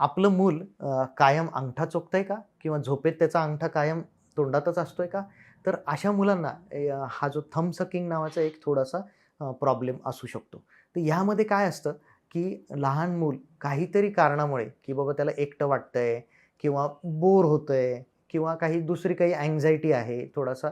आपलं मूल कायम अंगठा चोखतंय का? किंवा झोपेत त्याचा अंगठा कायम तोंडातच असतोय का? तर अशा मुलांना हा जो थम सकिंग नावाचा एक थोडासा प्रॉब्लेम असू शकतो. तर ह्यामध्ये काय असतं की लहान मूल काहीतरी कारणामुळे की बाबा त्याला एकटं वाटतंय किंवा बोर होतंय किंवा काही दुसरी काही अँझायटी आहे थोडासा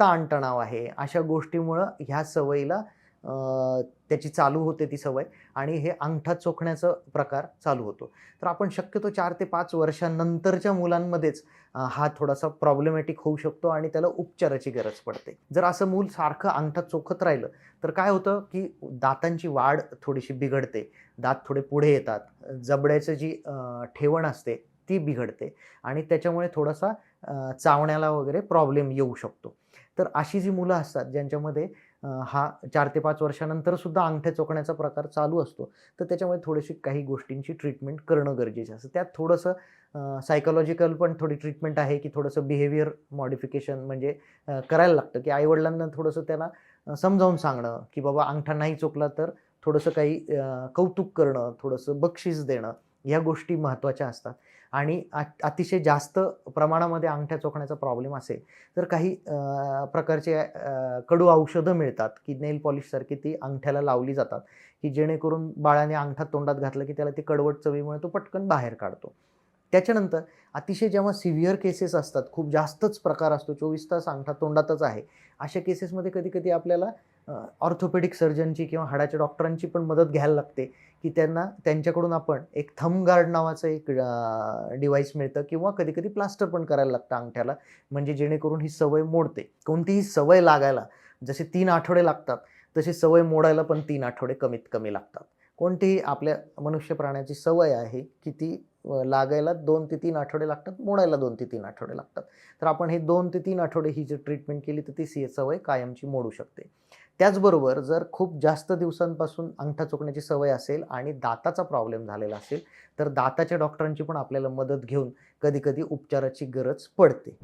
ताणतणाव आहे अशा गोष्टीमुळं ह्या सवयीला त्याची चालू होते ती सवय आणि हे अंगठा चोखण्याचा प्रकार चालू होतो. तर आपण शक्यतो चार ते पाच वर्षांनंतरच्या मुलांमध्येच हा थोडासा प्रॉब्लेमॅटिक होऊ शकतो आणि त्याला उपचाराची गरज पडते. जर असं मूल सारखं अंगठा चोखत राहिलं तर काय होतं की दातांची वाढ थोडीशी बिघडते. दात थोडे पुढे येतात. जबड्याचं जी ठेवण असते ती बिघडते आणि त्याच्यामुळे थोडासा चावण्याला वगैरे प्रॉब्लेम येऊ शकतो. तर अशी जी मुलं असतात ज्यांच्यामध्ये हा चार ते पाच वर्षानंतर सुद्धा अंगठ्या चोकण्याचा प्रकार चालू असतो. तर त्याच्यामुळे थोडीशी काही गोष्टींची ट्रीटमेंट करणं गरजेचं असतं. त्यात थोडंसं सायकोलॉजिकल पण थोडी ट्रीटमेंट आहे की थोडंसं बिहेवियर मॉडिफिकेशन म्हणजे करायला लागतं. की आईवडिलांना थोडंसं त्याला समजावून सांगणं की बाबा अंगठा नाही चोकला तर थोडंसं काही कौतुक करणं थोडंसं बक्षीस देणं. ह्या गोष्टी महत्त्वाच्या असतात. आणि आ अतिशय जास्त प्रमाणामध्ये अंगठ्या चोखण्याचा प्रॉब्लेम असेल तर काही प्रकारचे कडू औषधं मिळतात की नेल पॉलिशसारखी ती अंगठ्याला लावली जातात की जेणेकरून बाळाने अंगठा तोंडात घातलं की त्याला ती कडवट चवीमुळे तो पटकन बाहेर काढतो. त्याच्यानंतर अतिशय जेव्हा सिव्हिअर केसेस असतात खूप जास्तच प्रकार असतो चोवीस तास अंगठा तोंडातच आहे अशा केसेसमध्ये कधी कधी आपल्याला ऑर्थोपेडिक सर्जनची किंवा हाडाच्या डॉक्टरांची पण मदत घ्यायला लागते. की त्यांना त्यांच्याकडून आपण एक थम गार्ड नावाचं एक डिव्हाइस मिळतं किंवा कधी कधी प्लास्टर पण करायला लागतं अंगठ्याला. म्हणजे जेणेकरून ही सवय मोडते. कोणतीही सवय लागायला जसे तीन आठवडे लागतात तशी सवय मोडायला पण तीन आठवडे कमीत कमी लागतात. कोणतीही आपल्या मनुष्य प्राण्याची सवय आहे की ती लागायला दोन ते तीन आठवडे लागतात मोडायला दोन ते तीन आठवडे लागतात. तर आपण हे दोन ते तीन आठवडे ही जर ट्रीटमेंट केली तर ती सी सवय कायमची मोडू शकते. त्याचबरोबर जर खूप जास्त दिवसांपासून अंगठा चुकण्याची सवय असेल आणि दाताचा प्रॉब्लेम झालेला असेल तर दाताच्या डॉक्टरांची पण आपल्याला मदत घेऊन कधी कधी उपचाराची गरज पडते.